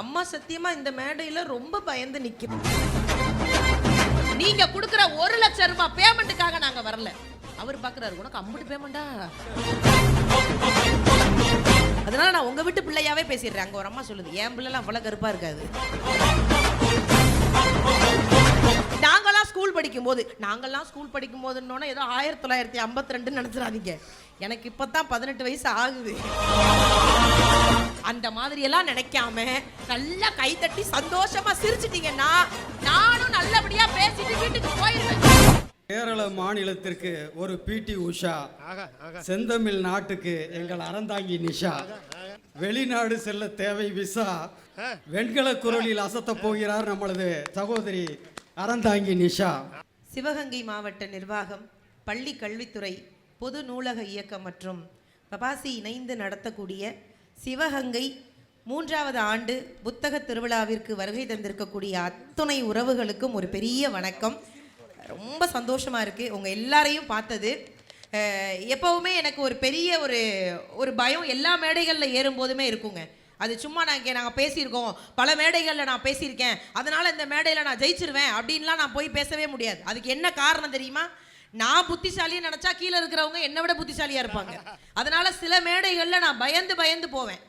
அம்மா சத்தியமா இந்த மேடையில ரொம்ப பயந்து நிக்கிறேன் நீங்க கொடுக்குற ஒரு லட்சம் ரூபாய் பேமெண்ட்டுக்காக நாங்க வரல. அவர் பாக்குறாரு உனக்கு அம்புட்டு பேமெண்டா அதனால நான் உங்க வீட்டு பிள்ளையாவே பேசிடுறேன். அங்க ஒரு அம்மா சொல்லுது என் பிள்ளைலாம் அவ்வளவு கருப்பா இருக்காது. ஸ்கூல் படிக்கும்போது நாங்கெல்லாம் ஸ்கூல் படிக்கும் போதுன்னொன்னே ஏதோ ஆயிரத்தி தொள்ளாயிரத்தி ஐம்பத்தி ரெண்டுன்னு நினைச்சிடாதீங்க. எனக்கு இப்பதான் பதினெட்டு வயசு ஆகுது. அந்த மாதிரி எல்லாம் நினைக்காம நல்லா கை தட்டி சந்தோஷமா சிரிச்சிட்டீங்கன்னா நானும் நல்லபடியா பேசிட்டு வீட்டுக்கு போயிருவேன். கேரள மாநிலத்திற்கு ஒரு பிடி உஷா செந்தமிழ் நாட்டுக்கு எங்கள் அறந்தாங்கி நிஷா. வெளிநாடு செல்ல தேவை விசா. வெண்கல குரலில் அசத்தப் போகிறார் நம்மளது சகோதரி அறந்தாங்கி நிஷா. சிவகங்கை மாவட்ட நிர்வாகம் பள்ளி கல்வித்துறை பொது நூலக இயக்கம் மற்றும் பபாசி இணைந்து நடத்தக்கூடிய சிவகங்கை மூன்றாவது ஆண்டு புத்தக திருவிழாவிற்கு வருகை தந்திருக்கக்கூடிய அத்துணை உறவுகளுக்கும் ஒரு பெரிய வணக்கம். ரொம்ப சந்தோஷமாக இருக்குது உங்கள் எல்லாரையும் பார்த்தது. எப்போவுமே எப்பவுமே எனக்கு ஒரு பெரிய ஒரு ஒரு பயம். எல்லா மேடைகளில் ஏறும்போதுமே இருக்குங்க. அது சும்மா நான் இங்கே நாங்கள் பேசியிருக்கோம். பல மேடைகளில் நான் பேசியிருக்கேன். அதனால் இந்த மேடையில் நான் ஜெயிச்சிருவேன் அப்படின்லாம் நான் போய் பேசவே முடியாது. அதுக்கு என்ன காரணம் தெரியுமா? நான் புத்திசாலின்னு நினச்சா கீழே இருக்கிறவங்க என்னை விட புத்திசாலியாக இருப்பாங்க. அதனால் சில மேடைகளில் நான் பயந்து பயந்து போவேன்.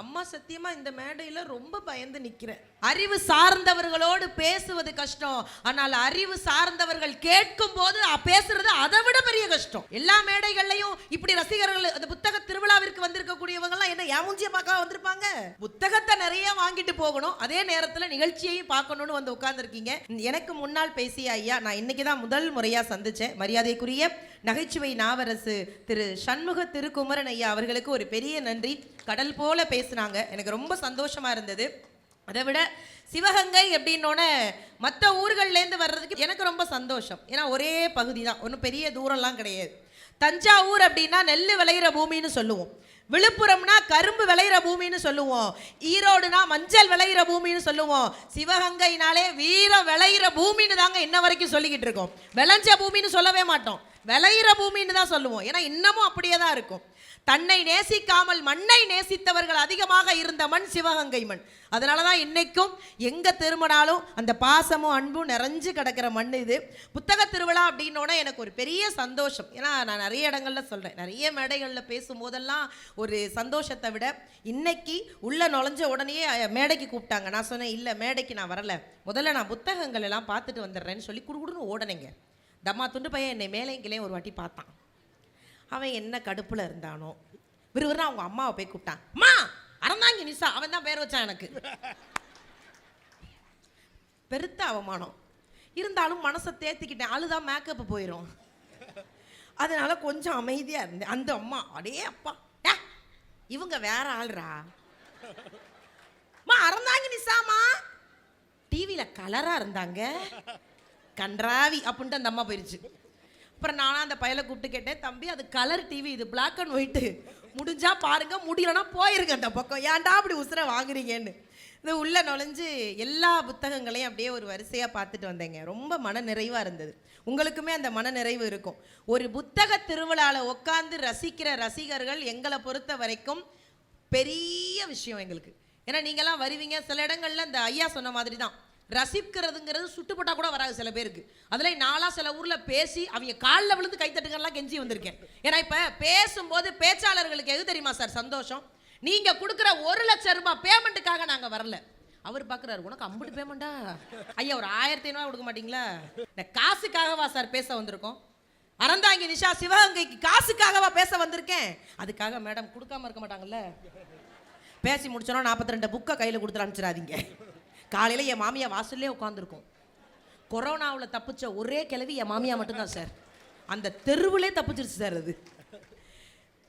அம்மா சத்தியமா இந்த மேடையில ரொம்ப பயந்து நிக்கிறேன். அறிவு சார்ந்தவர்களோடு பேசுவது கஷ்டம். ஆனால் அறிவு சார்ந்தவர்கள் கேட்கும் போது பேசுறது அதை விட பெரிய கஷ்டம். எல்லா மேடைகள்லையும் இப்படி ரசிகர்கள் அந்த புத்தக திருவிழாவிற்கு வந்திருக்கக்கூடியவங்க எல்லாம் என்ன ஏமுஞ்சிய பார்க்க வந்திருப்பாங்க? புத்தகத்தை நிறைய வாங்கிட்டு போகணும். அதே நேரத்துல நிகழ்ச்சியையும் பார்க்கணும்னு வந்து உட்கார்ந்துருக்கீங்க. எனக்கு முன்னால் பேசிய ஐயா நான் இன்னைக்கு தான் முதல் முறையா சந்திச்சேன். மரியாதைக்குரிய நகைச்சுவை நாவரசு திரு சண்முக திருக்குமரன் ஐயா அவர்களுக்கு ஒரு பெரிய நன்றி. கடல் போல பேசுனாங்க. எனக்கு ரொம்ப சந்தோஷமா இருந்தது. அதை விட சிவகங்கை அப்படின்னோடனே மற்ற ஊர்கள்லேருந்து வர்றதுக்கு எனக்கு ரொம்ப சந்தோஷம். ஏன்னா ஒரே பகுதி தான். ஒன்றும் பெரிய தூரம்லாம் கிடையாது. தஞ்சாவூர் அப்படின்னா நெல் விளையிற பூமின்னு சொல்லுவோம். விழுப்புரம்னா கரும்பு விளையிற பூமின்னு சொல்லுவோம். ஈரோடுனா மஞ்சள் விளையிற பூமின்னு சொல்லுவோம். சிவகங்கைனாலே வீரம் விளையிற பூமின்னு தாங்க இன்ன வரைக்கும் சொல்லிக்கிட்டு இருக்கோம். விளைஞ்ச பூமின்னு சொல்லவே மாட்டோம். விளையிற பூமின்னு தான் சொல்லுவோம். ஏன்னா இன்னமும் அப்படியே தான் இருக்கும். தன்னை நேசிக்காமல் மண்ணை நேசித்தவர்கள் அதிகமாக இருந்த மண் சிவகங்கை மண். அதனால தான் இன்னைக்கும் எங்கே திரும்பினாலும் அந்த பாசமும் அன்பும் நிறைஞ்சு கிடக்கிற மண் இது. புத்தக திருவிழா அப்படின்னோட எனக்கு ஒரு பெரிய சந்தோஷம். ஏன்னா நான் நிறைய இடங்களில் சொல்கிறேன் நிறைய மேடைகளில் பேசும்போதெல்லாம் ஒரு சந்தோஷத்தை விட இன்னைக்கு உள்ளே நுழைஞ்ச உடனே மேடைக்கு கூப்பிட்டாங்க. நான் சொன்னேன் இல்லை மேடைக்கு நான் வரல. முதல்ல நான் புத்தகங்கள் எல்லாம் பார்த்துட்டு வந்துடுறேன்னு சொல்லி குடுகுடுன்னு ஓடனேங்க. தம்மா துண்டு பையன் என்னை மேலேங்கிலே ஒரு வாட்டி பார்த்தான். அவன் என்ன கடுப்பில் இருந்தானோ. விறுவிறுனா அவங்க அம்மாவை போய் கூப்பிட்டான். அம்மா அறந்தாங்க நிசா. அவன் தான் பேர் வச்சான் எனக்கு. பெருத்த அவமானம். இருந்தாலும் மனசை தேத்திக்கிட்டேன். அழுதான் மேக்கப் போயிடும் அதனால கொஞ்சம் அமைதியாக இருந்தேன். அந்த அம்மா அடே அப்பா. ஏ, இவங்க வேற ஆள்ரா. அம்மா அறந்தாங்க நிசாமா டிவியில் கலராக இருந்தாங்க. கன்றாவி அப்படின்ட்டு அந்த அம்மா போயிடுச்சு அப்புறம் நானும் அந்த பையலை கூப்பிட்டு கேட்டேன் தம்பி அது கலர் டிவி இது பிளாக் அண்ட் ஒயிட்டு முடிஞ்சா பாருங்க முடியலன்னா போயிருங்க அந்த பக்கம். ஏன்டா அப்படி உசுரை வாங்குறீங்கன்னு? இது உள்ளே நுழைஞ்சு எல்லா புத்தகங்களையும் அப்படியே ஒரு வரிசையாக பார்த்துட்டு வந்தேங்க. ரொம்ப மன நிறைவாக இருந்தது. உங்களுக்குமே அந்த மன நிறைவு இருக்கும். ஒரு புத்தக திருவிழாவில் உட்காந்து ரசிக்கிற ரசிகர்கள் எங்களை பொறுத்த வரைக்கும் பெரிய விஷயம் எங்களுக்கு. ஏன்னா நீங்களாம் வருவீங்க. சில இடங்களில் இந்த ஐயா சொன்ன மாதிரி தான் ரசிக்கிறதுங்கிறது சுட்டுப்பட்டா கூட வராது சில பேருக்கு. அதில் நாளாக சில ஊரில் பேசி அவங்க காலில் விழுந்து கைத்தட்டுக்கெல்லாம் கெஞ்சி வந்திருக்கேன். ஏன்னா இப்போ பேசும்போது பேச்சாளர்களுக்கு எது தெரியுமா சார் சந்தோஷம்? நீங்கள் கொடுக்குற ஒரு லட்சம் ரூபாய் பேமெண்ட்டுக்காக நாங்கள் வரல. அவர் பார்க்குறாரு உனக்கு அம்புட்டு பேமெண்ட்டா ஐயா ஒரு ஆயிரத்தி ஐநூறுவா கொடுக்க மாட்டீங்களா? இந்த காசுக்காகவா சார் பேச வந்திருக்கோம்? அறந்தாங்கி நிஷா சிவகங்கைக்கு காசுக்காகவா பேச வந்திருக்கேன். அதுக்காக மேடம் கொடுக்காம இருக்க மாட்டாங்கல்ல? பேசி முடிச்சோன்னா நாற்பத்தி ரெண்டு புக்கை கையில் கொடுத்து அனுப்பிச்சிடாதீங்க. காலையில் என் மாமியா வாசல்லே உட்காந்துருக்கும் கொரோனாவில் தப்பிச்ச ஒரே கிழவி என் மாமியா மட்டும்தான் சார் அந்த தெருவிலே தப்பிச்சிருச்சு சார் அது.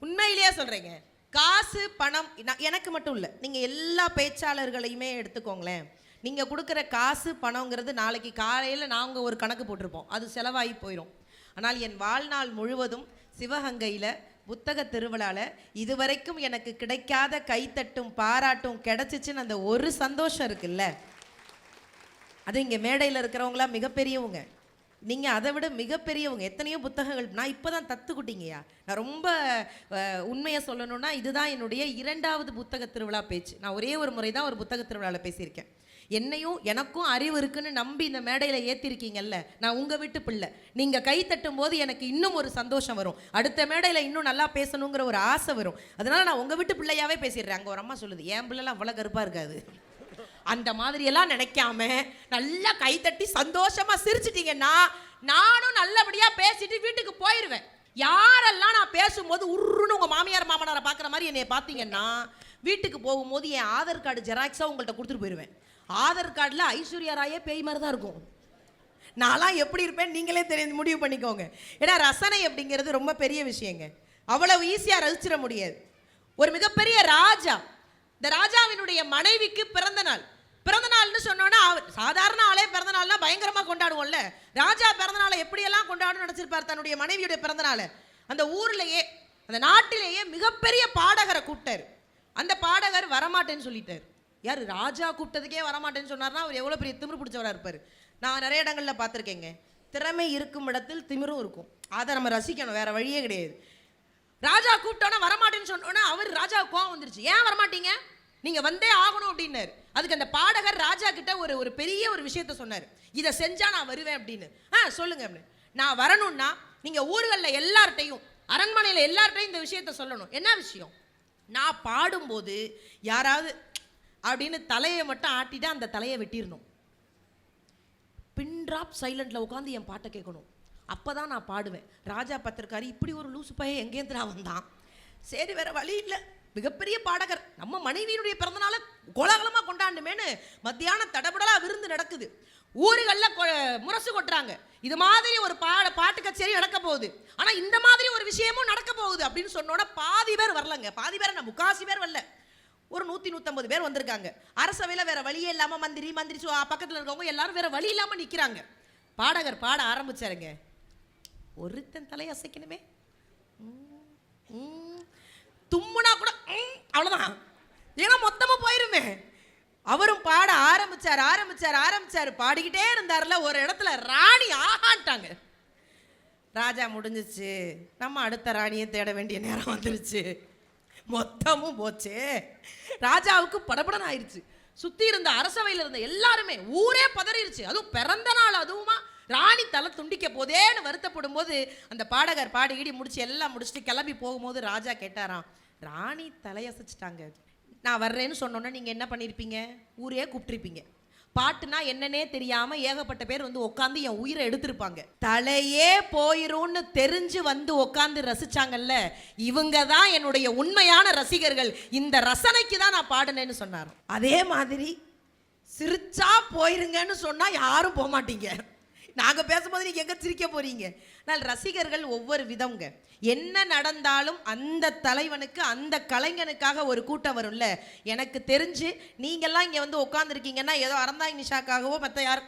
உண்மையிலேயே சொல்கிறேங்க காசு பணம் நான் எனக்கு மட்டும் இல்லை. நீங்கள் எல்லா பேச்சாளர்களையுமே எடுத்துக்கோங்களேன். நீங்கள் கொடுக்குற காசு பணங்கிறது நாளைக்கு காலையில் நாங்கள் ஒரு கணக்கு போட்டிருப்போம். அது செலவாகி போயிடும் ஆனால் என் வாழ்நாள் முழுவதும் சிவகங்கையில் புத்தக திருவிழால இதுவரைக்கும் எனக்கு கிடைக்காத கைத்தட்டும் பாராட்டும் கிடைச்சிச்சுன்னு அந்த ஒரு சந்தோஷம் இருக்குல்ல? அது இங்கே மேடையில் இருக்கிறவங்களாம் மிகப்பெரியவங்க. நீங்கள் அதை விட மிகப்பெரியவங்க. எத்தனையோ புத்தகங்கள். நான் இப்பதான் தத்துக்குட்டிங்கய்யா. நான் ரொம்ப உண்மையை சொல்லணும்னா இதுதான் என்னுடைய இரண்டாவது புத்தக திருவிழா பேச்சு. நான் ஒரே ஒரு முறை தான் ஒரு புத்தக திருவிழாவில் பேசியிருக்கேன். என்னையும் எனக்கும் அறிவு இருக்குன்னு நம்பி இந்த மேடையில் ஏற்றிருக்கீங்கல்ல நான் உங்கள் வீட்டு பிள்ளை. நீங்கள் கை தட்டும் போது எனக்கு இன்னும் ஒரு சந்தோஷம் வரும். அடுத்த மேடையில் இன்னும் நல்லா பேசணுங்கிற ஒரு ஆசை வரும். அதனால் நான் உங்கள் வீட்டு பிள்ளையாவே பேசிடுறேன். அங்கே ஒரு அம்மா சொல்லுது என் பிள்ளைலாம் அவ்வளோ கருப்பாக இருக்காது. அந்த மாதிரியெல்லாம் நினைக்காம நல்லா கைத்தட்டி சந்தோஷமாக சிரிச்சிட்டீங்கன்னா நானும் நல்லபடியாக பேசிட்டு வீட்டுக்கு போயிடுவேன் யாரெல்லாம் நான் பேசும்போது உருன்னு உங்கள் மாமியார் மாமனாரை பார்க்குற மாதிரி என்னை பார்த்தீங்கன்னா வீட்டுக்கு போகும்போது என் ஆதார் கார்டு ஜெராக்ஸாக உங்கள்கிட்ட கொடுத்துட்டு போயிடுவேன் ஆதார் கார்டில் ஐஸ்வர்யா ராயே பேய் மாதிரி தான் இருக்கும். நான்லாம் எப்படி இருப்பேன் நீங்களே தெரிஞ்சு முடிவு பண்ணிக்கோங்க. ஏன்னா ரசனை அப்படிங்கிறது ரொம்ப பெரிய விஷயங்க. அவ்வளவு ஈஸியாக ரசிச்சிட முடியாது. ஒரு மிகப்பெரிய ராஜா இந்த ராஜாவினுடைய மனைவிக்கு பிறந்த நாள். பிறந்த நாள்னு சொன்னோன்னா அவர் சாதாரண ஆளே பிறந்த நாள்னா பயங்கரமாக கொண்டாடுவோம்ல. ராஜா பிறந்த நாளை எப்படியெல்லாம் கொண்டாடணும்னு நினச்சிருப்பார் தன்னுடைய மனைவியுடைய பிறந்த நாளை. அந்த ஊர்லேயே அந்த நாட்டிலேயே மிகப்பெரிய பாடகரை கூப்பிட்டார். அந்த பாடகர் வரமாட்டேன்னு சொல்லிட்டார். யார் ராஜா கூப்பிட்டதுக்கே வரமாட்டேன்னு சொன்னார்னா அவர் எவ்வளோ பெரிய திமிரு பிடிச்சவராக இருப்பார். நான் நிறைய இடங்களில் பார்த்துருக்கேங்க. திறமை இருக்கும் இடத்தில் திமிரும் இருக்கும். அதை நம்ம ரசிக்கணும் வேறு வழியே கிடையாது. ராஜா கூப்பிட்டோன்னா வரமாட்டேன்னு சொன்னோன்னா அவர் ராஜா கோவம் வந்துருச்சு. ஏன் வரமாட்டீங்க? நீங்கள் வந்தே ஆகணும் அப்படின்னாரு. அதுக்கு அந்த பாடகர் ராஜா கிட்ட ஒரு ஒரு பெரிய ஒரு விஷயத்த சொன்னார். இதை செஞ்சால் நான் வருவேன் அப்படின்னு. ஆ சொல்லுங்க அப்படின்னு நான் வரணும்னா நீங்கள் ஊர்களில் எல்லார்ட்டையும் அரண்மனையில் எல்லார்ட்டையும் இந்த விஷயத்த சொல்லணும். என்ன விஷயம்? நான் பாடும்போது யாராவது அப்படின்னு தலையை மட்டும் ஆட்டிட்டு அந்த தலையை வெட்டிடணும். பின்ட்ராப் சைலண்டில் உட்காந்து என் பாட்டை கேட்கணும். அப்போ தான் நான் பாடுவேன். ராஜா பத்திரக்காரி இப்படி ஒரு லூசு பையன் எங்கேருந்துடா வந்தான். சரி வேற வழி இல்லை. மிகப்பெரிய பாடகர். நம்ம மனைவியினுடைய பிறந்தநாளை கோலாகலமாக கொண்டாண்டுமேனு மத்தியானம் தடபடலாக விருந்து நடக்குது. ஊருகளில் முரசு கொட்டுறாங்க. இது மாதிரி ஒரு பாட பாட்டு கச்சேரி நடக்க போகுது. ஆனால் இந்த மாதிரி ஒரு விஷயமும் நடக்க போகுது அப்படின்னு சொன்னோட பாதி பேர் வரலங்க. பாதி பேர் நான் முக்காசி பேர் வரல. ஒரு நூற்றி நூற்றம்பது பேர் வந்திருக்காங்க. அரசவையில் வேற வழியே இல்லாமல் மந்திரி மந்திரி சு- பக்கத்தில் இருக்கவங்க எல்லாரும் வேற வழி இல்லாமல் நிற்கிறாங்க பாடகர் பாட ஆரம்பிச்சாருங்க. ஒருத்தன் தலையை அசைக்கணுமே. தும்முனா கூட அவ்வளோதான் ஏன்னா மொத்தமாக போயிருமே. அவரும் பாட ஆரம்பிச்சார் ஆரம்பிச்சார் ஆரம்பிச்சார். பாடிக்கிட்டே இருந்தார்ல ஒரு இடத்துல ராணி ஆகான்ட்டாங்க. ராஜா முடிஞ்சிச்சு. நம்ம அடுத்த ராணியை தேட வேண்டிய நேரம் வந்துருச்சு. மொத்தமும் போச்சே. ராஜாவுக்கு படபடன் ஆயிடுச்சு சுற்றி இருந்த அரசவையில் இருந்த எல்லாருமே ஊரே பதறிடுச்சு அதுவும் பிறந்த நாள் அதுவுமா. ராணி தலை துண்டிக்க போதேன்னு வருத்தப்படும் போது அந்த பாடகர் பாடி ஈடி முடிச்சு எல்லாம் முடிச்சுட்டு கிளம்பி போகும்போது ராஜா கேட்டாராம் ராணி தலையசைச்சிட்டாங்க நான் வர்றேன்னு சொன்னோன்னே நீங்கள் என்ன பண்ணியிருப்பீங்க ஊரே கூப்பிட்டுருப்பீங்க. பாட்டுனா என்னன்னே தெரியாம ஏகப்பட்ட பேர் வந்து உட்காந்து என் உயிரை எடுத்திருப்பாங்க. தலையே போயிரும்னு தெரிஞ்சு வந்து உட்காந்து ரசிச்சாங்கல்ல இவங்க தான் என்னுடைய உண்மையான ரசிகர்கள். இந்த ரசனைக்கு தான் நான் பாடினேன்னு சொன்னார். அதே மாதிரி சிரிச்சா போயிருங்கன்னு சொன்னா யாரும் போக மாட்டீங்க நாங்கள் பேசும்போது நீங்கள் எங்கே சிரிக்க போகிறீங்க ஆனால் ரசிகர்கள் ஒவ்வொரு விதங்க என்ன நடந்தாலும் அந்த தலைவனுக்கு அந்த கலைஞனுக்காக ஒரு கூட்டம் வரும்ல? எனக்கு தெரிஞ்சு நீங்கள்லாம் இங்கே வந்து உட்காந்துருக்கீங்கன்னா ஏதோ அறந்தாய் நிஷாக்காகவோ மற்ற யார்?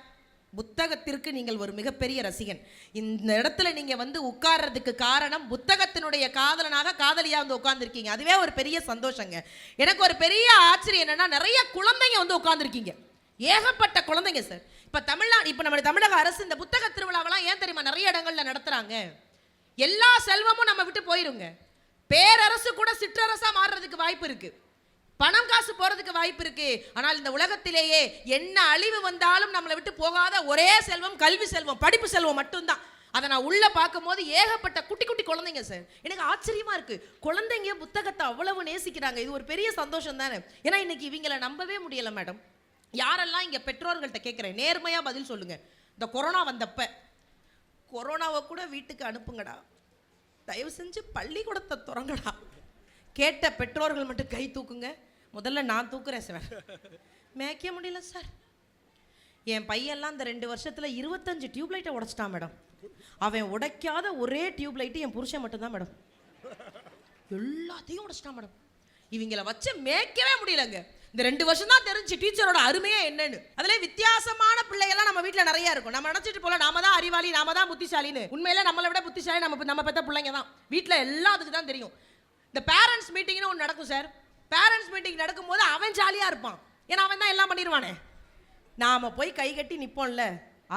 புத்தகத்திற்கு நீங்கள் ஒரு மிகப்பெரிய ரசிகன். இந்த இடத்துல நீங்கள் வந்து உட்கார்றதுக்கு காரணம் புத்தகத்தினுடைய காதலனாக காதலியாக வந்து உட்காந்துருக்கீங்க அதுவே ஒரு பெரிய சந்தோஷங்க. எனக்கு ஒரு பெரிய ஆச்சரியம் என்னென்னா நிறைய குழந்தைங்க வந்து உட்காந்துருக்கீங்க ஏகப்பட்ட குழந்தைங்க சார். இப்போ தமிழ்நாடு இப்போ நம்ம தமிழக அரசு இந்த புத்தக திருவிழாவெல்லாம் ஏன் தெரியுமா நிறைய இடங்கள்ல நடத்துகிறாங்க எல்லா செல்வமும் நம்ம விட்டு போயிருங்க. பேரரசு கூட சிற்றரசாக மாறுறதுக்கு வாய்ப்பு இருக்குது பணம் காசு போகிறதுக்கு வாய்ப்பு இருக்குது ஆனால் இந்த உலகத்திலேயே என்ன அழிவு வந்தாலும் நம்மளை விட்டு போகாத ஒரே செல்வம் கல்வி செல்வம் படிப்பு செல்வம் மட்டும்தான். அதை நான் உள்ளே பார்க்கும்போது ஏகப்பட்ட குட்டி குட்டி குழந்தைங்க சார். எனக்கு ஆச்சரியமாக இருக்குது குழந்தைங்க புத்தகத்தை அவ்வளவு நேசிக்கிறாங்க. இது ஒரு பெரிய சந்தோஷம் தானே. ஏன்னா இன்னைக்கு இவங்களை நம்பவே முடியல மேடம். யாரெல்லாம் இங்கே பெற்றோர்கள்ட்ட கேட்குறேன் நேர்மையாக பதில் சொல்லுங்கள் இந்த கொரோனா வந்தப்ப கொரோனாவை கூட வீட்டுக்கு அனுப்புங்கடா. தயவு செஞ்சு பள்ளிக்கூடத்தை திறங்கடா. கேட்ட பெற்றோர்கள் மட்டும் கை தூக்குங்க. முதல்ல நான் தூக்குறேன் சார் மேய்க்க முடியல சார். என் பையன்லாம் இந்த ரெண்டு வருஷத்தில் இருபத்தஞ்சு டியூப்லைட்டை உடச்சிட்டான் உடைச்சிட்டான் மேடம். அவன் உடைக்காத ஒரே டியூப்லைட்டு என் புருஷன் மட்டும்தான் மேடம். எல்லாத்தையும் உடைச்சிட்டான் மேடம். இவங்கள வச்சு மேய்க்கவே முடியலங்க. இந்த ரெண்டு வருஷம் தான் தெரிஞ்சு டீச்சரோட அருமையே என்னன்னு. அதுல வித்தியாசமான பிள்ளைகள்லாம் நம்ம வீட்டில் நிறைய இருக்கும். நம்ம நினைச்சிட்டு போல நாம தான் அறிவாளி நாம தான் புத்திசாலின்னு. உண்மையில நம்மளை விட புத்திசாலி நம்ம நம்ம பெற்ற பிள்ளைங்க தான். வீட்டில் எல்லாத்துக்கு தான் தெரியும். இந்த பேரண்ட்ஸ் மீட்டிங்னு ஒன்று நடக்கும் சார். பேரண்ட்ஸ் மீட்டிங் நடக்கும்போது அவன் ஜாலியாக இருப்பான். ஏன்னா அவன் தான் எல்லாம் பண்ணிடுவானே. நாம போய் கை கட்டி நிற்போம்ல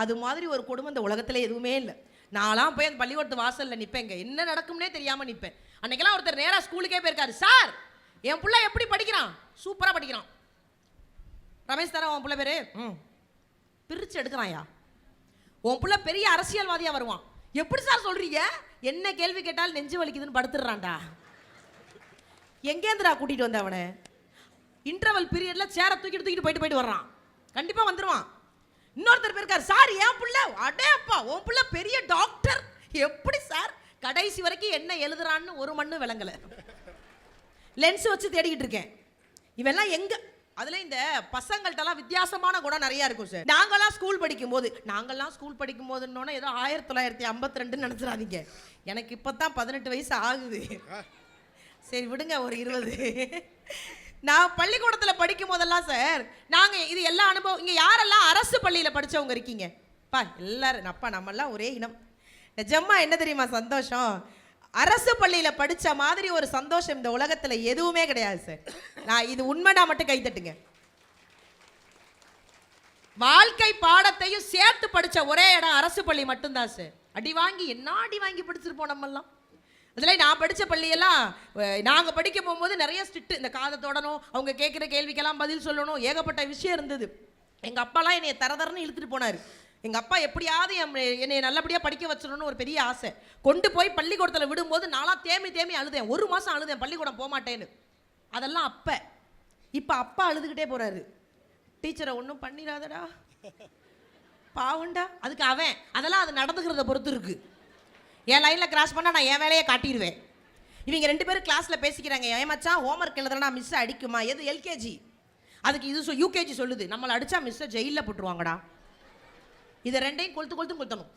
அது மாதிரி ஒரு குடும்பம் இந்த உலகத்தில் எதுவுமே இல்லை. நான்லாம் போய் அந்த பள்ளிக்கூடத்து வாசலில் நிற்பேங்க என்ன நடக்கும்னே தெரியாமல் நிற்பேன் அன்னைக்கெல்லாம் ஒருத்தர் நேராக ஸ்கூலுக்கே போயிருக்காரு. சார் என் புள்ள எப்படி படிக்கிறான்? சூப்பரா படிக்கிறான். ரமேஷ் தானே உன் புள்ள பேரு? ம். பிரிச்சு எடுக்கிறான்யா உன் புள்ள பெரிய அரசியல்வாதியா வருவான். எப்படி சார் சொல்றீங்க? என்ன கேள்வி கேட்டாலும் நெஞ்சு வலிக்குதுன்னு படுத்துடுறான்டா. எங்கேந்திரா கூட்டிட்டு வந்த அவனை? இன்டர்வல் பீரியட்ல சேரை தூக்கிட்டு தூக்கிட்டு போயிட்டு போயிட்டு வர்றான். கண்டிப்பா வந்துருவான். இன்னொருத்தர் போயிருக்காரு. சார் என் புள்ள? அடே அப்பா உன் புள்ள பெரிய டாக்டர் எப்படி சார் கடைசி வரைக்கும் என்ன எழுதுறான்னு ஒரு மண்ணு விளங்கல. லென்ஸ் வச்சு தேடிக்கிட்டு இருக்கேன். இவெல்லாம் எங்க அதில் இந்த பசங்கள்ட்டலாம் வித்தியாசமான குணம் நிறையா இருக்கும் சார் நாங்கள்லாம் ஸ்கூல் படிக்கும்போது நாங்கள்லாம் ஸ்கூல் படிக்கும்போதுன்னொன்னே ஏதோ ஆயிரத்தி தொள்ளாயிரத்தி ஐம்பத்தி ரெண்டுன்னு நினச்சிடாதீங்க. எனக்கு இப்போ தான் பதினெட்டு வயசு ஆகுது. சரி விடுங்க ஒரு இருபது. நான் பள்ளிக்கூடத்தில் படிக்கும் போதெல்லாம் சார் நாங்கள் இது எல்லா அனுபவம் இங்கே யாரெல்லாம் அரசு பள்ளியில் படிச்சவங்க இருக்கீங்க? பா எல்லாரும் அப்பா நம்மெல்லாம் ஒரே இனம். நிஜமா என்ன தெரியுமா சந்தோஷம்? அரசு பள்ளியில் படித்த மாதிரி ஒரு சந்தோஷம் இந்த உலகத்தில் எதுவுமே கிடையாது சார் நான் இது உண்மைனா மட்டும் கைத்தட்டுங்க வாழ்க்கை பாடத்தையும் சேர்த்து படித்த ஒரே இடம் அரசு பள்ளி மட்டும்தான் சார் அடி வாங்கி என்ன அடி வாங்கி படிச்சிருப்போம் நம்மெல்லாம்? அதில் நான் படித்த பள்ளியெல்லாம் நாங்கள் படிக்க போகும்போது நிறைய ஸ்ட்ரிக்ட் இந்த காதை தொடணும் அவங்க கேட்குற கேள்விக்கெல்லாம் பதில் சொல்லணும் ஏகப்பட்ட விஷயம் இருந்தது. எங்கள் அப்பாலாம் என்னை தரதரன்னு இழுத்துட்டு போனார். எங்கள் அப்பா எப்படியாவது என் என்னை நல்லபடியாக படிக்க வச்சிடணும்னு ஒரு பெரிய ஆசை. கொண்டு போய் பள்ளிக்கூடத்தில் விடும்போது நானாக தேமி தேமி அழுதேன். ஒரு மாதம் அழுதேன். பள்ளிக்கூடம் போக மாட்டேன்னு அதெல்லாம் அப்போ. இப்போ அப்பா அழுதுகிட்டே போகிறாரு டீச்சரை ஒன்றும் பண்ணிடாதடா. பாவண்டா அதுக்கு அவன் அதெல்லாம் அது நடந்துக்கிறத பொறுத்து இருக்கு. என் லைனில் கிராஸ் பண்ணால் நான் என் வேலையை காட்டிடுவேன். இவங்க ரெண்டு பேரும் கிளாஸில் பேசிக்கிறாங்க. ஏன் மச்சான் ஹோம்ஒர்க் எழுதுறனா மிஸ் அடிக்குமா? எது எல்கேஜி அதுக்கு இது யூகேஜி சொல்லுது. நம்மளை அடித்தா மிஸ்ஸை ஜெயிலில் போட்டுருவாங்கடா. இதை ரெண்டையும் கொளுத்து கொளுத்து கொளுத்தணும்.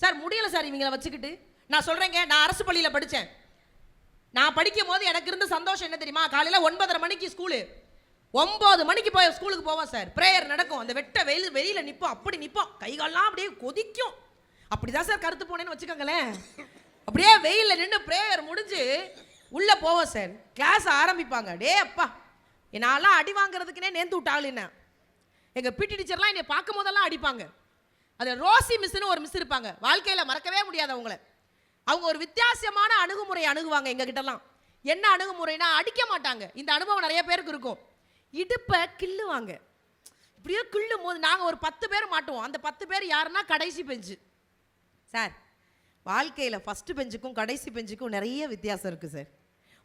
சார் முடியலை சார் இவங்களை வச்சுக்கிட்டு. நான் சொல்கிறேங்க நான் அரசு பள்ளியில் படித்தேன் நான் படிக்கும் போது எனக்கு இருந்த சந்தோஷம் என்ன தெரியுமா? காலையில் ஒன்பதரை மணிக்கு ஸ்கூலு. ஒம்பது மணிக்கு போய் ஸ்கூலுக்கு போவோம் சார். ப்ரேயர் நடக்கும். அந்த வெட்ட வெயில் வெளியில் நிற்போம் அப்படி நிற்போம் கைகாலெலாம் அப்படியே கொதிக்கும். அப்படிதான் சார் கருத்து போனேன்னு வச்சுக்கோங்களேன். அப்படியே வெயிலில் நின்று ப்ரேயர் முடிஞ்சு உள்ளே போவோம் சார். கிளாஸ் ஆரம்பிப்பாங்க. டே அப்பா என்னாலாம் அடி வாங்குறதுக்குனே நேர்ந்து விட்டாள் என்ன? எங்கள் பிடி டீச்சர்லாம் என்னை பார்க்கும் போதெல்லாம் அடிப்பாங்க. அதில் ரோசி மிஸ்னு ஒரு மிஸ் இருப்பாங்க. வாழ்க்கையில் மறக்கவே முடியாது அவங்கள. அவங்க ஒரு வித்தியாசமான அணுகுமுறை அணுகுவாங்க எங்ககிட்டலாம். என்ன அணுகுமுறைனா அடிக்க மாட்டாங்க. இந்த அனுபவம் நிறைய பேருக்கு இருக்கும். இடுப்பை கிள்ளுவாங்க. இப்படியே கிள்ளும் போது நாங்கள் ஒரு பத்து பேர் மாட்டுவோம். அந்த பத்து பேர் யாருன்னா கடைசி பெஞ்சு. சார் வாழ்க்கையில் ஃபஸ்ட்டு பெஞ்சுக்கும் கடைசி பெஞ்சுக்கும் நிறைய வித்தியாசம் இருக்குது சார்.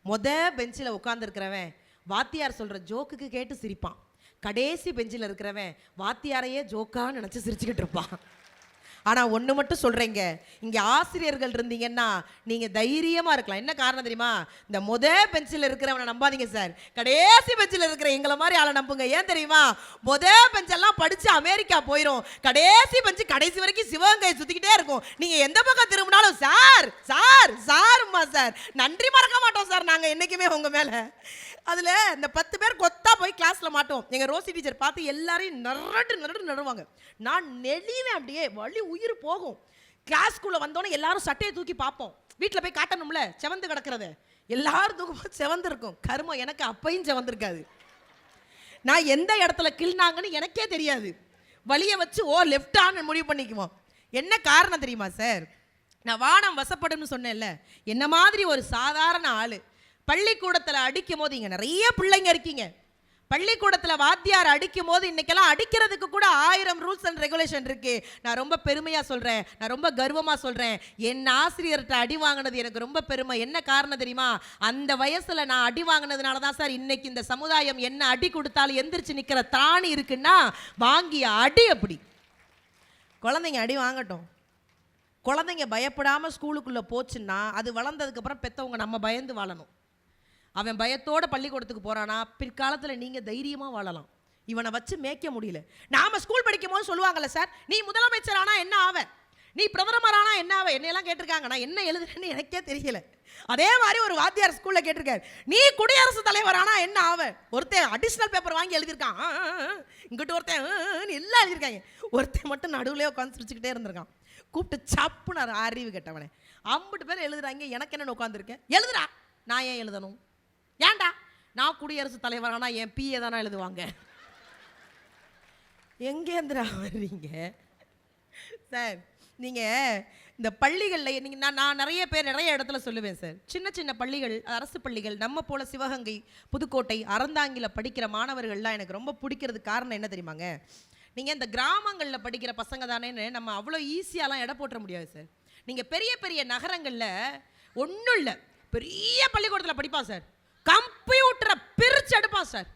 மொதல் பெஞ்சில் உட்காந்துருக்கிறவன் வாத்தியார் சொல்கிற ஜோக்குக்கு கேட்டு சிரிப்பான். கடைசி பெஞ்சில் இருக்கிறவன் வாத்தியாரையே ஜோக்கான்னு நினச்சி சிரிச்சுக்கிட்டு இருப்பான். ஆனால் ஒன்று மட்டும் சொல்கிறேங்க இங்கே ஆசிரியர்கள் இருந்தீங்கன்னா நீங்கள் தைரியமாக இருக்கலாம். என்ன காரணம் தெரியுமா? இந்த முத பெஞ்சில் இருக்கிறவனை நம்பாதீங்க சார். கடைசி பெஞ்சில் இருக்கிற எங்களை மாதிரி ஆளை நம்புங்க. ஏன் தெரியுமா? முத பெஞ்செல்லாம் படித்து அமெரிக்கா போயிடும் கடைசி பெஞ்சு கடைசி வரைக்கும் சிவகங்கை சுற்றிக்கிட்டே இருக்கும். நீங்கள் எந்த பக்கம் திரும்பினாலும் சார் சார் சாரும்மா சார். நன்றி மறக்க மாட்டோம் சார் நாங்கள் என்றைக்குமே உங்கள் மேலே. அதில் இந்த பத்து பேர் கொத்தா போய் கிளாஸில் மாட்டோம். எங்கள் ரோசி டீச்சர் பார்த்து எல்லாரையும் நரட்டு நரட்டு நடுவாங்க. நான் நெளிவேன் அப்படியே வழி உயிர் போகும். கிளாஸ்க்குள்ளே வந்தோன்னே எல்லாரும் சட்டையை தூக்கி பார்ப்போம். வீட்டில் போய் காட்டணும்ல செவந்து கிடக்கிறத. எல்லாரும் தூக்கும் செவந்துருக்கும் கருமம் எனக்கு அப்பையும் செவந்திருக்காது நான் எந்த இடத்துல கிள்னாங்கன்னு எனக்கே தெரியாது. வழியை வச்சு ஓ லெஃப்ட் ஆன் முடிவு பண்ணிக்குவோம். என்ன காரணம் தெரியுமா சார் நான் வானம் வசப்படும்னு சொன்னேன்ல. என்ன மாதிரி ஒரு சாதாரண ஆள். பள்ளிக்கூடத்தில் அடிக்கும் போது இங்கே நிறைய பிள்ளைங்க இருக்கீங்க. பள்ளிக்கூடத்தில் வாத்தியார் அடிக்கும் போது இன்னைக்கெல்லாம் அடிக்கிறதுக்கு கூட ஆயிரம் ரூல்ஸ் அண்ட் ரெகுலேஷன் இருக்கு. நான் ரொம்ப பெருமையாக சொல்கிறேன் நான் ரொம்ப கர்வமாக சொல்கிறேன் என் ஆசிரியர்கிட்ட அடி வாங்கினது எனக்கு ரொம்ப பெருமை. என்ன காரணம் தெரியுமா? அந்த வயசில் நான் அடி வாங்கினதுனால தான் சார் இன்னைக்கு இந்த சமுதாயம் என்ன அடி கொடுத்தாலும் எந்திரிச்சு நிற்கிற தாணி இருக்குன்னா வாங்கிய அடி அப்படி குழந்தைங்க அடி வாங்கட்டும். குழந்தைங்க பயப்படாமல் ஸ்கூலுக்குள்ளே போச்சுன்னா அது வளர்ந்ததுக்கப்புறம் பெற்றவங்க நம்ம பயந்து வாழணும். அவன் பயத்தோட பள்ளிக்கூடத்துக்கு போகிறானா பிற்காலத்தில் நீங்கள் தைரியமாக வாழலாம். இவனை வச்சு மேய்க்க முடியல. நாம் ஸ்கூல் படிக்கும் போது சொல்லுவாங்கல்ல சார் நீ முதலமைச்சர் ஆனால் என்ன ஆவ? நீ பிரதமர் ஆனா என்ன ஆவ? என்னையெல்லாம் கேட்டிருக்காங்க. நான் என்ன எழுதுறேன்னு எனக்கே தெரியல. அதே மாதிரி ஒரு வாத்தியார் ஸ்கூலில் கேட்டிருக்காரு. நீ குடியரசுத் தலைவர் ஆனால் என்ன ஆவ? ஒருத்தன் அடிஷ்னல் பேப்பர் வாங்கி எழுதியிருக்கான். இங்கிட்ட இங்கிட்டு ஒருத்தன் எல்லாம் எழுதியிருக்காங்க. ஒருத்தன் மட்டும் நடுவில் உட்காந்து சிரிச்சுக்கிட்டே இருந்திருக்கான். கூப்பிட்டு சப்புனார் அறிவு கேட்டவனே. அம்பிட்டு பேர் எழுதுறாங்க. எனக்கு என்ன உட்காந்துருக்கேன் எழுதுறா நான் ஏன் எழுதணும்? ஏண்டா நான் குடியரசுத் தலைவரானா என் பிஏ தானே எழுதுவாங்க? எங்கேந்திரா வர்றீங்க? சார் நீங்கள் இந்த பள்ளிகளில் நீங்கள் நான் நான் நிறைய பேர் நிறைய இடத்துல சொல்லுவேன் சார். சின்ன சின்ன பள்ளிகள் அரசு பள்ளிகள் நம்ம போல சிவகங்கை புதுக்கோட்டை அறந்தாங்கில படிக்கிற மாணவர்கள்லாம் எனக்கு ரொம்ப பிடிக்கிறது காரணம் என்ன தெரியுமாங்க? நீங்கள் இந்த கிராமங்களில் படிக்கிற பசங்க தானேன்னு நம்ம அவ்வளோ ஈஸியாலாம் எடை போட்டுற முடியாது சார். நீங்கள் பெரிய பெரிய நகரங்களில் ஒன்றும் இல்லை. பெரிய பள்ளிக்கூடத்தில் படிப்பான் சார். கம்ப்யூட்டரை பிரிச்சு எடுப்பான் சார்.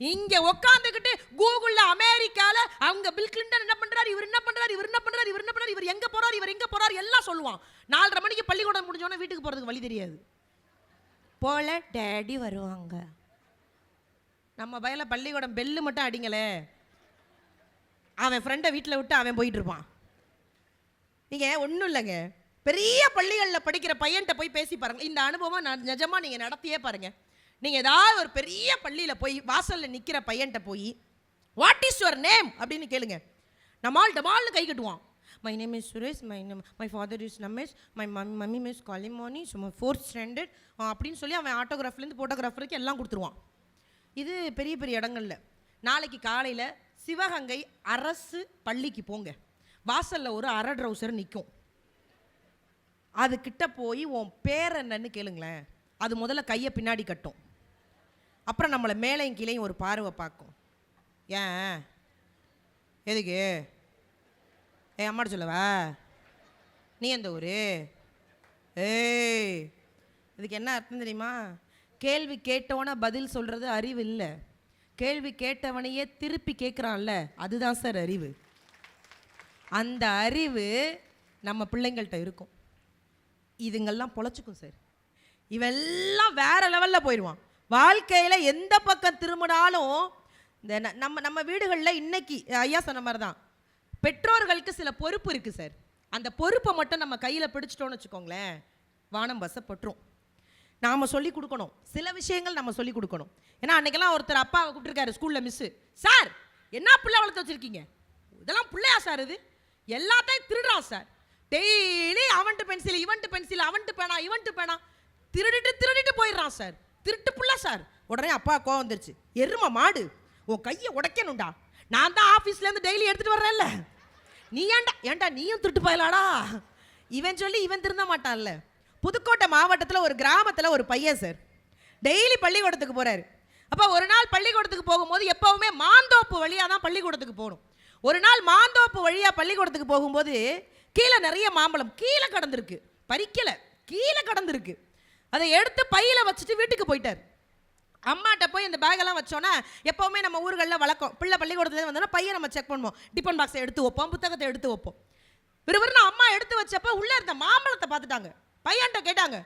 இங்கே உட்காந்துக்கிட்டு கூகுளில் அமெரிக்காவில் அவங்க பில் கிளின்டன் என்ன பண்ணுறாரு இவர் என்ன பண்ணுறாரு இவர் என்ன பண்ணுறாரு இவர் என்ன பண்ணுறாரு இவர் எங்கே போகிறார் இவர் எங்கே போறாரு? எல்லாம் சொல்லுவான். நாலரை மணிக்கு பள்ளிக்கூடம் முடிஞ்சோடனே வீட்டுக்கு போகிறதுக்கு வழி தெரியாது. போல டேடி வருவாங்க. நம்ம பயல பள்ளிக்கூடம் பெல்லு மட்டும் அடிங்களே. அவன் ஃப்ரெண்டை வீட்டில் விட்டு அவன் போயிட்டு இருப்பான். ஒன்றும் இல்லைங்க. பெரிய பள்ளிகளில் படிக்கிற பையன்கிட்ட போய் பேசி பாருங்கள் இந்த அனுபவம் நான் நிஜமாக நீங்கள் நடத்தியே பாருங்கள் நீங்கள் ஏதாவது ஒரு பெரிய பள்ளியில் போய் வாசலில் நிற்கிற பையன்கிட்ட போய் வாட் இஸ் யுவர் நேம் அப்படின்னு கேளுங்க. நம்மால் டமால்னு கை கட்டுவான். My name is Suresh my name my father is Ramesh my mom mummy miss Kalimoni சும்மா ஃபோர்த் ஸ்டாண்டர்ட் அப்படின்னு சொல்லி அவன் ஆட்டோகிராஃப்லேருந்து ஃபோட்டோகிராஃப் வரைக்கும் எல்லாம் கொடுத்துருவான். இது பெரிய பெரிய இடங்கள்ல. நாளைக்கு காலையில் சிவகங்கை அரசு பள்ளிக்கு போங்க. வாசலில் ஒரு அரை ட்ரௌசர் நிற்கும் அது கிட்ட போய் உன் பேர் என்னன்னு கேளுங்களேன். அது முதல்ல கையை பின்னாடி கட்டும். அப்புறம் நம்மளை மேலையும் கீழேயும் ஒரு பார்வை பார்க்கும். ஏன்? எதுக்கு? ஏ அம்மாட்ட சொல்லவா? நீ எந்த ஊர்? ஏய் இதுக்கு என்ன அர்த்தம் தெரியுமா? கேள்வி கேட்டவன பதில் சொல்கிறது அறிவு இல்லை. கேள்வி கேட்டவனையே திருப்பி கேட்குறான்ல அதுதான் சார் அறிவு. அந்த அறிவு நம்ம பிள்ளைங்கள்ட்ட இருக்கும். இதுங்கெல்லாம் பொழைச்சிக்கும் சார். இவெல்லாம் வேற லெவலில் போயிடுவான் வாழ்க்கையில் எந்த பக்கம் திரும்பினாலும் இந்த ந- நம்ம நம்ம வீடுகளில் இன்னைக்கு ஐயா சொன்ன மாதிரி தான் பெற்றோர்களுக்கு சில பொறுப்பு இருக்குது சார். அந்த பொறுப்பை மட்டும் நம்ம கையில் பிடிச்சிட்டோம்னு வச்சுக்கோங்களேன் வானம் வசப்பட்டுரும். நாம் சொல்லி கொடுக்கணும். சில விஷயங்கள் நம்ம சொல்லி கொடுக்கணும். ஏன்னா அன்றைக்கெல்லாம் ஒருத்தர் அப்பாவை கூப்பிட்டுருக்காரு ஸ்கூலில் மிஸ்ஸு சார் என்ன பிள்ளை வளர்த்து வச்சுருக்கீங்க? இதெல்லாம் பிள்ளையா சார் இது? எல்லாத்தையும் திருடுறான் சார். டெய்லி அவன்ட்டு பென்சில் இவன்ட்டு பென்சில் அவன்ட்டு பேனா இவன்ட்டு பேனா. திருடிட்டு திருடிட்டு போயிடுறான் சார். திருட்டு புள்ள சார். உடனே அப்பா கோவம் வந்துருச்சு. எரும மாடு உன் கையை உடைக்கணும்டா. நான் தான் ஆஃபீஸ்லேருந்து டெய்லி எடுத்துகிட்டு வர்றேன்ல. நீ ஏன்டா ஏன்டா நீயும் திருட்டு போயலாடா? இவன் சொல்லி இவன் திருந்த மாட்டான்ல. புதுக்கோட்டை மாவட்டத்தில் ஒரு கிராமத்தில் ஒரு பையன் சார். டெய்லி பள்ளிக்கூடத்துக்கு போகிறாரு அப்போ ஒரு நாள் பள்ளிக்கூடத்துக்கு போகும்போது எப்போவுமே மாந்தோப்பு வழியாக தான் பள்ளிக்கூடத்துக்கு போகணும். ஒரு நாள் மாந்தோப்பு வழியாக பள்ளிக்கூடத்துக்கு போகும்போது கீழே நிறைய மாம்பழம் கீழே கடந்திருக்கு. பறிக்கலை. கீழே கடந்திருக்கு. அதை எடுத்து பையில் வச்சுட்டு வீட்டுக்கு போயிட்டார். அம்மாட்ட போய் இந்த பேக்கெல்லாம் வச்சோன்னா எப்போவுமே நம்ம ஊர்களில் வழக்கம். பிள்ளை பள்ளிக்கூடத்துலேருந்து வந்தோன்னா பையை நம்ம செக் பண்ணுவோம். டிஃபன் பாக்ஸை எடுத்து வைப்போம் புத்தகத்தை எடுத்து வைப்போம். விறுவிறுன்னு அம்மா எடுத்து வச்சப்போ உள்ளே இருந்த மாம்பழத்தை பார்த்துட்டாங்க. பையன்ட்ட கேட்டாங்க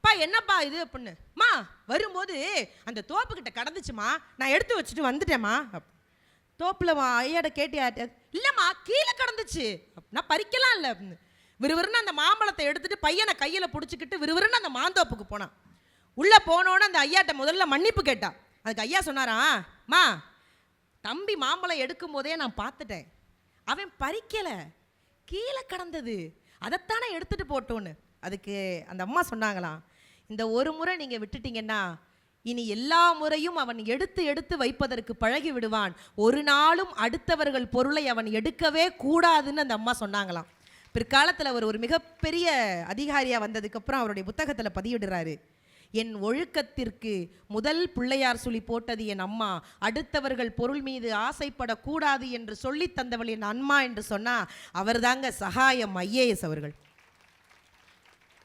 பா என்னப்பா இது? அப்படின்னு. மா வரும்போது அந்த தோப்புக்கிட்ட கடந்துச்சுமா? நான் எடுத்து வச்சுட்டு வந்துட்டேம்மா. அப்~ ஐயாட்ட கேட்டியாட்ட இல்லைம்மா கீழே கடந்துச்சு. அப்படின்னா நான் பறிக்கலாம் இல்லை. அப்படின்னு. விறுவிறுன்னு அந்த மாம்பழத்தை எடுத்துட்டு பையனை கையில் பிடிச்சிக்கிட்டு விறுவிறுன்னு அந்த மாந்தோப்புக்கு போனான். உள்ளே போனோன்னு அந்த ஐயாட்ட முதல்ல மன்னிப்பு கேட்டான். அதுக்கு ஐயா சொன்னாரா மா தம்பி மாம்பழம் எடுக்கும் போதே நான் பார்த்துட்டேன். அவன் பறிக்கலை. கீழே கடந்தது. அதைத்தானே எடுத்துட்டு போட்டோன்னு. அதுக்கு அந்த அம்மா சொன்னாங்களாம் இந்த ஒரு முறை நீங்கள் விட்டுட்டீங்கன்னா இனி எல்லா முறையும் அவன் எடுத்து எடுத்து வைப்பதற்கு பழகி விடுவான். ஒரு நாளும் அடுத்தவர்கள் பொருளை அவன் எடுக்கவே கூடாதுன்னு அந்த அம்மா சொன்னாங்களாம். பிற்காலத்தில் அவர் ஒரு மிகப்பெரிய அதிகாரியாக வந்ததுக்கப்புறம் அவருடைய புத்தகத்தில் பதிவிடுறாரு என் ஒழுக்கத்திற்கு முதல் பிள்ளையார் சுழி போட்டது என் அம்மா. அடுத்தவர்கள் பொருள் மீது ஆசைப்படக்கூடாது என்று சொல்லி தந்தவள் என் அம்மா என்று சொன்னா அவர்தாங்க சகாயம் ஐஏஎஸ் அவர்கள்.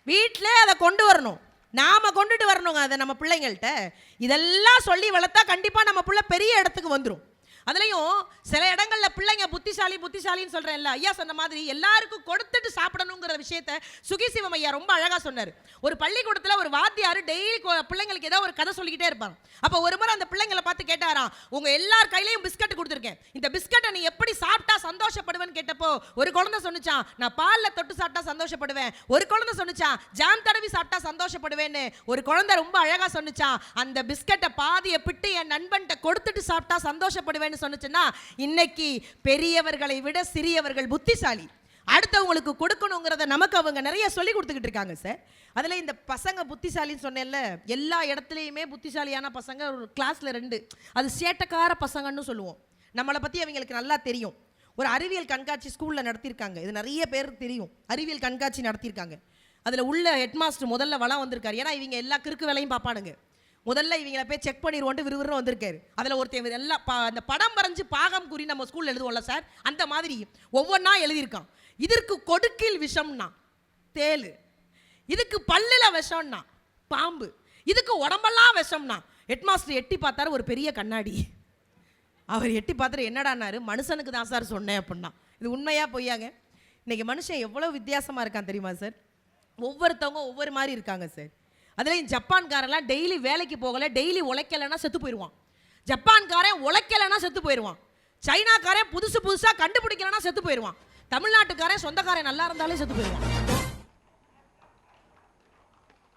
வீட்டில் அதை கொண்டு வரணும். நாம கொண்டுட்டு வரணுங்க அதை நம்ம பிள்ளைங்கள்ட்ட. இதெல்லாம் சொல்லி வளர்த்தா கண்டிப்பாக நம்ம பிள்ளை பெரிய இடத்துக்கு வந்துடும் அதுலேயும் சில இடங்களில் பிள்ளைங்க புத்திசாலி புத்திசாலின்னு சொல்கிறேன்ல ஐயா சொன்ன மாதிரி எல்லாருக்கும் கொடுத்துட்டு சாப்பிடணுங்கிற விஷயத்த சுகிசிவம் ஐயா ரொம்ப அழகாக சொன்னார். ஒரு பள்ளிக்கூடத்தில் ஒரு வாத்தியார் டெய்லி பிள்ளைங்களுக்கு ஏதோ ஒரு கதை சொல்லிக்கிட்டே இருப்பாங்க அப்போ ஒரு முறை அந்த பிள்ளைங்களை பார்த்து கேட்டாராம் உங்கள் எல்லார் கையிலையும் பிஸ்கட் கொடுத்துருக்கேன். இந்த பிஸ்கட்டை நீ எப்படி சாப்பிட்டா சந்தோஷப்படுவேன்னு கேட்டப்போ ஒரு குழந்தை சொன்னுச்சான் நான் பாலில் தொட்டு சாப்பிட்டா சந்தோஷப்படுவேன். ஒரு குழந்தை சொன்னுச்சான் ஜாம் தடவி சாப்பிட்டா சந்தோஷப்படுவேன்னு. ஒரு குழந்தை ரொம்ப அழகாக சொன்னுச்சான் அந்த பிஸ்கட்டை பாதியை பிட்டு என் நண்பன்கிட்ட கொடுத்துட்டு சாப்பிட்டா சந்தோஷப்படுவேன்னு சொன்னுச்சுன்னா இன்னைக்கு பெரியவர்களை விட சிறியவர்கள் புத்திசாலி. அடுத்தவங்களுக்கு கொடுக்கணுங்கிறத நமக்கு அவங்க நிறைய சொல்லி கொடுத்துக்கிட்டு இருக்காங்க சார் அதில் இந்த பசங்க புத்திசாலின்னு சொன்னேன்ல எல்லா இடத்துலையுமே புத்திசாலியான பசங்க ஒரு கிளாஸில் ரெண்டு. அது சேட்டக்கார பசங்கன்னு சொல்லுவோம். நம்மளை பற்றி அவங்களுக்கு நல்லா தெரியும். ஒரு அறிவியல் கண்காட்சி ஸ்கூலில் நடத்தியிருக்காங்க. இது நிறைய பேருக்கு தெரியும். அறிவியல் கண்காட்சி நடத்தியிருக்காங்க. அதில் உள்ள ஹெட்மாஸ்டர் முதல்ல வளம் வந்திருக்காரு. ஏன்னா இவங்க எல்லா கிறுக்கு வேலையும் பார்ப்பானுங்க. முதல்ல இவங்கள போய் செக் பண்ணிடுவோன்ட்டு விறுவிறுன்னு வந்திருக்காரு. அதில் ஒருத்தன் எல்லாம் பா அந்த படம் வரைஞ்சு பாகம் கூறி நம்ம ஸ்கூலில் எழுதுவோம்ல சார் அந்த மாதிரி ஒவ்வொன்றா எழுதியிருக்கான். இதற்கு கொடுக்கில் விஷம்னா தேளு இதுக்கு பல்லில் விஷம்னா பாம்பு. இதுக்கு உடம்பெல்லாம் விஷம்னா ஹெட்மாஸ்டர் எட்டி பார்த்தாரு ஒரு பெரிய கண்ணாடி. அவர் எட்டி பார்த்துட்டு என்னடானாரு மனுஷனுக்கு தான் சார் சொன்னேன் அப்படின்னா. இது உண்மையாக பொய்யாங்க? இன்றைக்கி மனுஷன் எவ்வளோ வித்தியாசமாக இருக்கான் தெரியுமா சார் ஒவ்வொருத்தவங்க ஒவ்வொரு மாதிரி இருக்காங்க சார் அதுலேயும் ஜப்பான்காரெல்லாம் டெய்லி வேலைக்கு போகலை டெய்லி உழைக்கலைன்னா செத்து போயிடுவான் ஜப்பான்காரன் உழைக்கலைன்னா செத்து போயிடுவான் சைனாக்காரன் புதுசு புதுசாக கண்டுபிடிக்கலன்னா செத்து போயிடுவான் தமிழ்நாட்டுக்காரன் சொந்தக்காரன் நல்லா இருந்தாலே செத்து போயிடுவான்